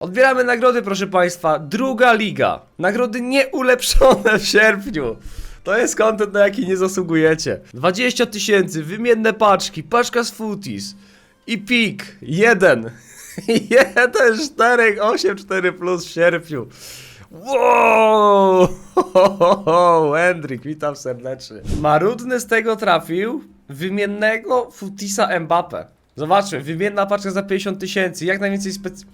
Odbieramy nagrody, proszę Państwa. Druga liga. Nagrody nieulepszone w sierpniu. To jest kontent, na jaki nie zasługujecie. 20 tysięcy, wymienne paczki, paczka z footies. I pik. Jeden. Jeden, czterech, osiem, cztery plus w sierpniu. Wow! Hendrik, witam serdecznie. Marudny z tego trafił wymiennego Futisa Mbappe. Zobaczmy, wymienna paczka za 50 tysięcy, jak najwięcej spec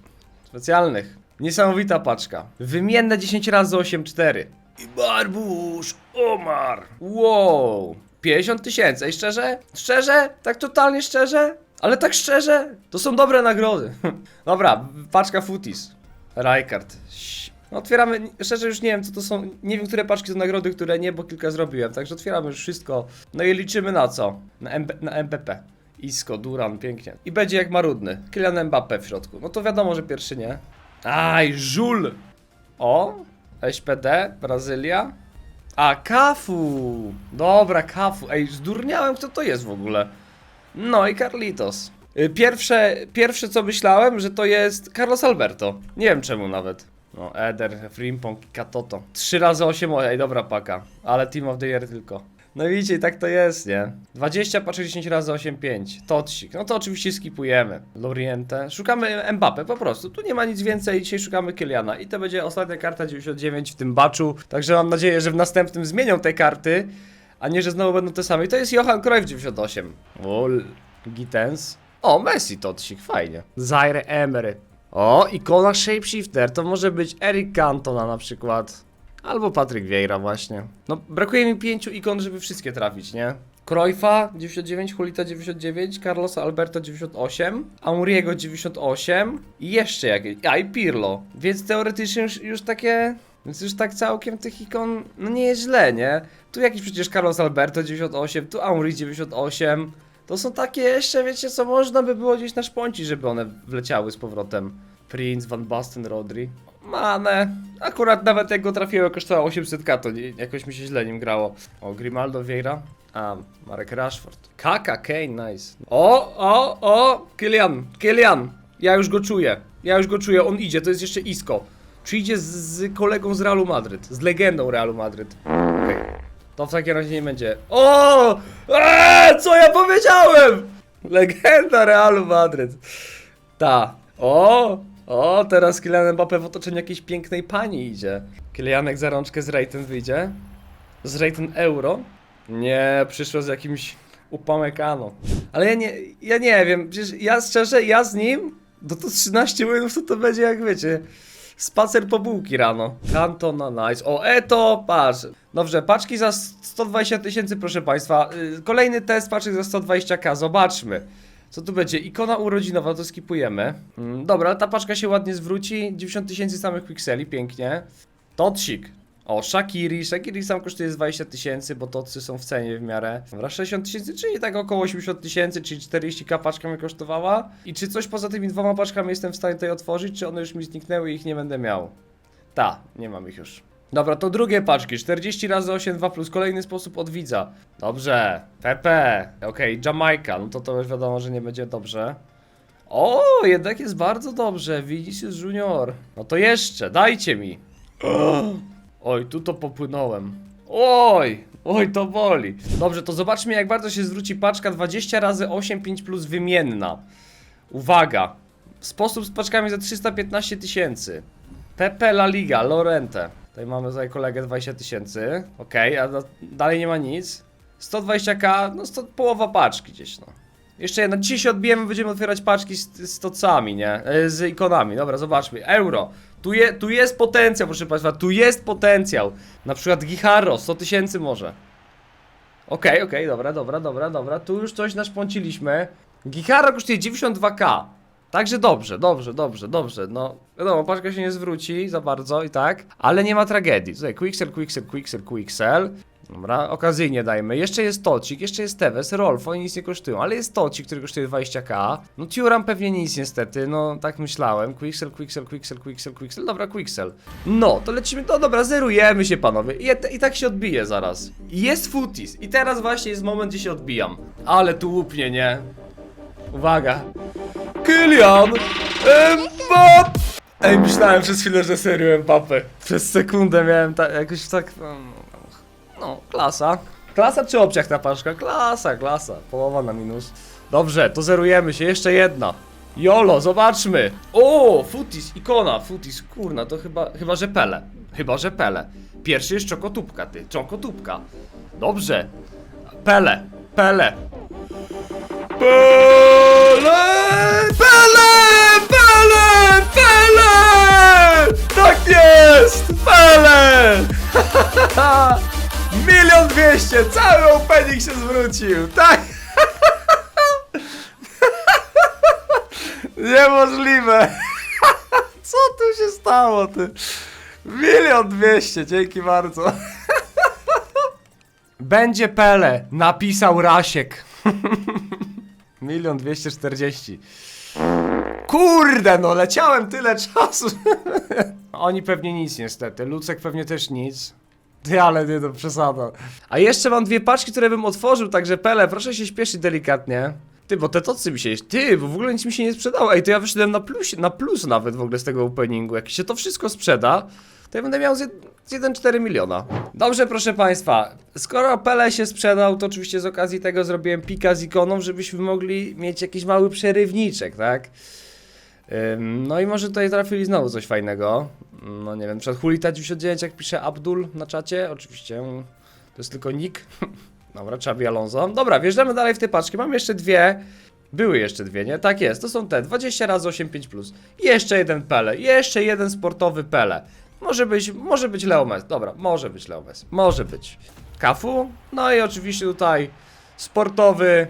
specjalnych. Niesamowita paczka. Wymienne 10 razy 8,4. I barbusz, Omar. Wow. 50 tysięcy, szczerze? Szczerze? Tak totalnie szczerze? Ale tak szczerze? To są dobre nagrody. Dobra, paczka Futis. Rijkaard. Ś- No, otwieramy, szczerze już nie wiem co to są, nie wiem które paczki to nagrody, które nie, bo kilka zrobiłem, także otwieramy już wszystko. No i liczymy na co? Na, MB, na MPP. Isco, Duran, pięknie. I będzie jak marudny. Kylian Mbappe w środku. No to wiadomo, że pierwszy nie. Aj, Żul! O, SPD, Brazylia. A, Kafu! Dobra, Kafu. Ej, zdurniałem, kto to jest w ogóle. No i Carlitos. Y, Pierwsze, pierwsze co myślałem, że to jest Carlos Alberto. Nie wiem czemu nawet. No, Eder, Frimpong, Katoto. 3 razy 8, ej, dobra paka. Ale Team of the Year tylko. No widzicie, i tak to jest, nie? 20 paczek 10 razy 8, 5. Totsik. No to oczywiście skipujemy. Loriente. Szukamy Mbappe, po prostu. Tu nie ma nic więcej. Dzisiaj szukamy Kyliana. I to będzie ostatnia karta 99 w tym baczu. Także mam nadzieję, że w następnym zmienią te karty. A nie, że znowu będą te same. I to jest Johan Cruyff 98. O, Gittens. O, Messi Totsik, fajnie. Zaire Emery. O, ikona Shapeshifter. To może być Eric Cantona na przykład. Albo Patryk Vieira właśnie. No, brakuje mi pięciu ikon, żeby wszystkie trafić, nie? Cruyffa 99, Hulita 99, Carlosa Alberto 98, Auriego 98 i jeszcze jakieś, a i Pirlo. Więc teoretycznie już, już takie, więc już tak całkiem tych ikon, no nie jest źle, nie? Tu jakiś przecież Carlos Alberto 98, tu Auri 98. To są takie jeszcze, wiecie co, można by było gdzieś na szponci, żeby one wleciały z powrotem. Prince, Van Basten, Rodri. Mane. Akurat nawet jak go trafiłem, kosztowało 800k, to nie, jakoś mi się źle nim grało. O, Grimaldo Vieira. A, Marek Rashford. Kaka, Kane, nice. O, o, o, Kylian, Kylian. Ja już go czuję. Ja już go czuję, on idzie, to jest jeszcze Isco. Przyjdzie z, z kolegą z Realu Madryt, z legendą Realu Madryt. Okej. To w takim razie nie będzie. O! Eee, co ja powiedziałem? Legenda Realu Madryt. Ta. O! O, teraz Kylian Mbappe w otoczeniu jakiejś pięknej pani idzie. Kylianek za rączkę z Rejten wyjdzie. Z Rejten euro. Nie, przyszło z jakimś upamekano. Ale ja nie, ja nie wiem, przecież ja szczerze, ja z nim, do to 13 winów to to będzie jak wiecie, spacer po bułki rano. Cantona nice. O, Eto, patrz. Dobrze, paczki za 120 tysięcy, proszę państwa. Y, Kolejny test paczek za 120k, zobaczmy. Co tu będzie? Ikona urodzinowa, to skipujemy. Mm, dobra, ta paczka się ładnie zwróci. 90 tysięcy samych pikseli, pięknie. Totsik. O, Shakiri. Shakiri sam kosztuje z 20 tysięcy, bo tocy są w cenie w miarę. Dobra, 60 tysięcy, czyli tak około 80 tysięcy, czyli 40k paczka mi kosztowała. I czy coś poza tymi dwoma paczkami jestem w stanie tutaj otworzyć, czy one już mi zniknęły i ich nie będę miał? Ta, nie mam ich już. Dobra, to drugie paczki, 40 razy 8, 2 plus, kolejny sposób od widza. Dobrze, Pepe, okej, Jamajka, no to to już wiadomo, że nie będzie dobrze. O, jednak jest bardzo dobrze, Vinicius Junior. No to jeszcze, dajcie mi. Oj, tu to popłynąłem. Oj, oj, to boli. Dobrze, to zobaczmy jak bardzo się zwróci paczka 20 razy 8, 5 plus wymienna. Uwaga, sposób z paczkami za 315 tysięcy. Pepe La Liga, Lorente. Tutaj mamy tutaj kolegę 20 tysięcy. Okej, a da- dalej nie ma nic. 120k, no sto, połowa paczki gdzieś, no. Jeszcze jedna. Dzisiaj się odbijemy, będziemy otwierać paczki z, z tocami, nie? E, Z ikonami. Dobra, zobaczmy. Euro. Tu, je, tu jest potencjał, proszę Państwa, tu jest potencjał. Na przykład Giharo, 100 tysięcy może. Okej, okej, dobra, dobra, dobra, dobra. Tu już coś naszpąciliśmy. Giharo kosztuje 92k. Także dobrze, dobrze, dobrze, dobrze. No, wiadomo, paczka się nie zwróci za bardzo i tak, ale nie ma tragedii. Tutaj Quicksell, Quicksell, Quicksell, Quicksell. Dobra, okazyjnie dajmy. Jeszcze jest Tocik, jeszcze jest Tevez, Rolf, oni nic nie kosztują, ale jest Tocik, który kosztuje 20k. No Turam pewnie nic niestety, no tak myślałem. Quicksell, Quicksell, Quicksell, Quicksell, Quicksell, dobra, Quicksell. No, to lecimy, no dobra, zerujemy się panowie. I, I tak się odbije zaraz. Jest Footis i teraz właśnie jest moment, gdzie się odbijam. Ale tu łupnie, nie? Uwaga. Kylian Mbappe! Ej, myślałem przez chwilę, że serio Mbappe. Przez sekundę miałem tak, jakoś tak, no, no, klasa. Klasa czy obciach ta paszka? Klasa, klasa. Połowa na minus. Dobrze, to zerujemy się, jeszcze jedna. Jolo, zobaczmy. O, Futis, ikona, Futis, kurna, to chyba, chyba, że Pele. Chyba, że Pele. Pierwszy jest Czokotubka, ty, Czokotubka. Dobrze. Pele, Pele. Pele! Pele! Pele! Pele! Tak jest! Pele! Milion dwieście! Cały opening się zwrócił! Tak! Niemożliwe! Co tu się stało, ty? Milion dwieście, dzięki bardzo. Będzie Pele, napisał Rasiek. Milion dwieście czterdzieści. Kurde, no leciałem tyle czasu. Oni pewnie nic niestety. Lucek pewnie też nic. Ty, ale nie, to przesada. A jeszcze mam dwie paczki, które bym otworzył, także Pele, proszę się śpieszyć delikatnie. Ty, bo te tocy mi się... Ty, bo w ogóle nic mi się nie sprzedało. Ej, to ja wyszedłem na plus, na plus nawet w ogóle z tego openingu. Jak się to wszystko sprzeda, to ja będę miał z, jed- 1,4 miliona. Dobrze, proszę Państwa, skoro Pele się sprzedał, to oczywiście z okazji tego zrobiłem pika z ikoną, żebyśmy mogli mieć jakiś mały przerywniczek, tak? No i może tutaj trafili znowu coś fajnego. No nie wiem, przed Hulita99 jak pisze Abdul na czacie, oczywiście mm, to jest tylko nick. Dobra, Xabi Alonso. Dobra, wjeżdżamy dalej w te paczki. Mam jeszcze dwie. Były jeszcze dwie, nie? Tak jest, to są te 20 razy 85 plus. Jeszcze jeden Pele, jeszcze jeden sportowy Pele. Może być, może być Leo Messi. Dobra, może być Leo Messi. Może być. Kafu. No i oczywiście tutaj sportowy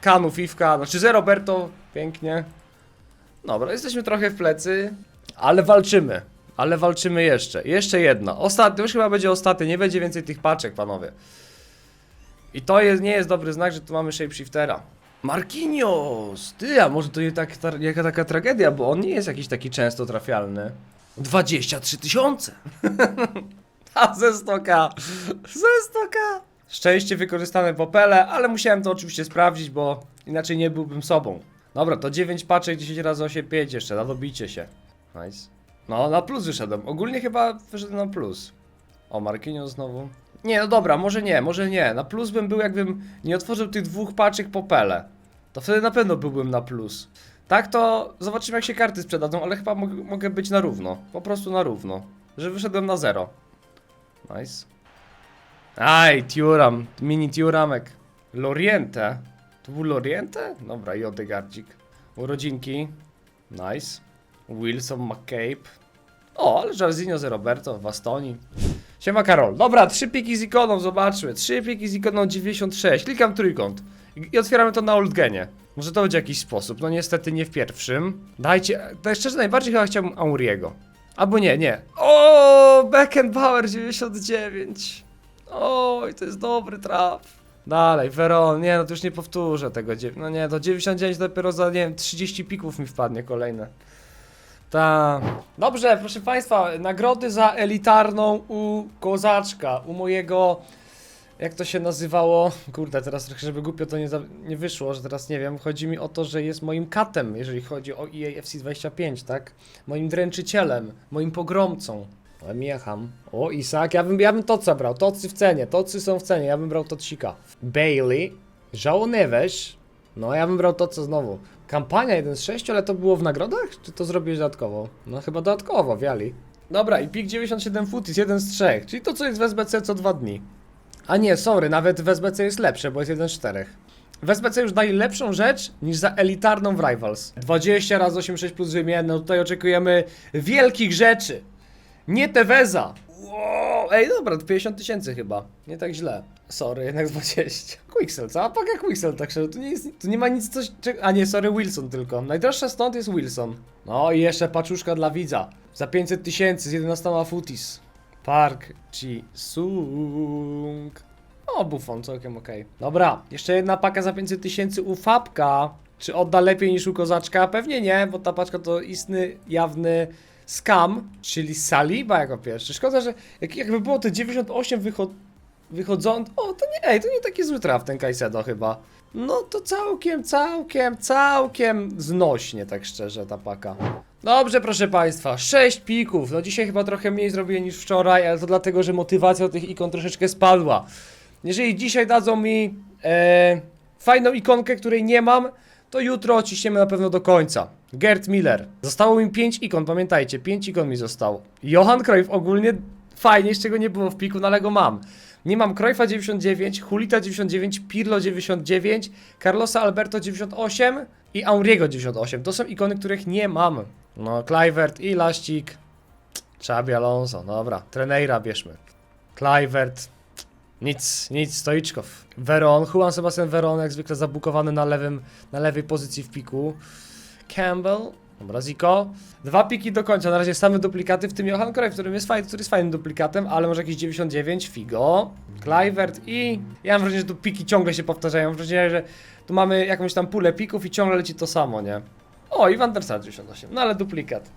Kanu Fifka, znaczy Zero Roberto, pięknie. Dobra, jesteśmy trochę w plecy, ale walczymy. Ale walczymy jeszcze. Jeszcze jedna. Ostatnia, już chyba będzie ostatnia, nie będzie więcej tych paczek, panowie. I to jest, nie jest dobry znak, że tu mamy shapeshiftera. Marquinhos! Ty, a może to nie tak, ta, jaka taka tragedia, bo on nie jest jakiś taki często trafialny. 23 tysiące! A ze 100k! Ze 100k! Szczęście wykorzystane w Opele, ale musiałem to oczywiście sprawdzić, bo inaczej nie byłbym sobą. Dobra, to 9 paczek 10 razy 8, 5 jeszcze, na dobicie się. Nice. No, na plus wyszedłem. Ogólnie chyba wyszedłem na plus. O, Marquinhos znowu. Nie, no dobra, może nie, może nie. Na plus bym był, jakbym nie otworzył tych dwóch paczek po pele. To wtedy na pewno byłbym na plus. Tak to zobaczymy jak się karty sprzedadzą, ale chyba mog mogę być na równo. Po prostu na równo. Że wyszedłem na zero. Nice. Aj, Tiuram, mini Tiuramek. Loriente. To był Loriente? Dobra, i Odegardzik. Urodzinki. Nice. Wilson McCabe. O, ale Jarzinho z Roberto, Bastoni. Siema Karol. Dobra, trzy piki z ikoną, zobaczmy. Trzy piki z ikoną 96. Klikam trójkąt. I, otwieramy to na Oldgenie. Może to będzie jakiś sposób. No niestety nie w pierwszym. Dajcie. To szczerze najbardziej chyba chciałbym Auriego. Albo nie, nie. O, Beckenbauer 99. Oj, to jest dobry traf. Dalej, Veron, nie no to już nie powtórzę tego, no nie, to 99 dopiero za, nie wiem, 30 pików mi wpadnie kolejne. Ta. Dobrze, proszę Państwa, nagrody za elitarną u Kozaczka, u mojego, jak to się nazywało, kurde, teraz trochę, żeby głupio to nie, za, nie wyszło, że teraz nie wiem, chodzi mi o to, że jest moim katem, jeżeli chodzi o EA FC25, tak? Moim dręczycielem, moim pogromcą. Ale miecham. O, Isak, ja bym, ja bym Toca brał, Tocy w cenie, Tocy są w cenie, ja bym brał Tocika. Bailey, João Neves, no ja bym brał Toca znowu. Kampania 1 z 6, ale to było w nagrodach? Czy to zrobiłeś dodatkowo? No chyba dodatkowo, wiali. Dobra, i pik 97 footies, 1 z 3, czyli to co jest w SBC co dwa dni. A nie, sorry, nawet w SBC jest lepsze, bo jest 1 z 4. W SBC już daje lepszą rzecz niż za elitarną w Rivals. 20 razy 86 plus wymienne, no tutaj oczekujemy wielkich rzeczy. Nie Teveza. Wow, ej, dobra, to 50 tysięcy chyba. Nie tak źle. Sorry, jednak 20. Quixel, cała paka Quixel, tak szczerze, tu nie, jest, tu nie ma nic coś... A nie, sorry, Wilson tylko. Najdroższa stąd jest Wilson. No i jeszcze paczuszka dla widza. Za 500 tysięcy z 11 footies. Park Ji Sung. O, Buffon, całkiem okej. Dobra, jeszcze jedna paka za 500 tysięcy u Fabka. Czy odda lepiej niż u Kozaczka? Pewnie nie, bo ta paczka to istny, jawny scam, czyli Saliba jako pierwszy. Szkoda, że jak, jakby było te 98 wychod wychodząc... O, to nie, ej, to nie taki zły traf ten Kajsedo chyba. No to całkiem, całkiem, całkiem znośnie, tak szczerze, ta paka. Dobrze, proszę Państwa, 6 pików. No dzisiaj chyba trochę mniej zrobiłem niż wczoraj, ale to dlatego, że motywacja tych ikon troszeczkę spadła. Jeżeli dzisiaj dadzą mi e, fajną ikonkę, której nie mam, to jutro ciśniemy na pewno do końca. Gerd Miller. Zostało mi 5 ikon, pamiętajcie, 5 ikon mi zostało. Johan Cruyff ogólnie fajnie, z czego nie było w piku, no ale go mam. Nie mam Cruyffa 99, Hulita 99, Pirlo 99, Carlosa Alberto 98 i Auriego 98. To są ikony, których nie mam. No, Kluivert i Laścik. Xabi Alonso, dobra. Treneira bierzmy. Kluivert. Nic, nic, Stoiczkow. Veron, Juan Sebastian Veron, jak zwykle zabukowany na, lewym, na lewej pozycji w piku. Campbell, dobra, Zico. Dwa piki do końca, na razie same duplikaty, w tym Johan Cruyff, którym jest fajny, który jest fajnym duplikatem, ale może jakiś 99, Figo, Kluivert i... Ja mam wrażenie, że tu piki ciągle się powtarzają, mam wrażenie, że tu mamy jakąś tam pulę pików i ciągle leci to samo, nie? O, i Van der Sar 98, no ale duplikat.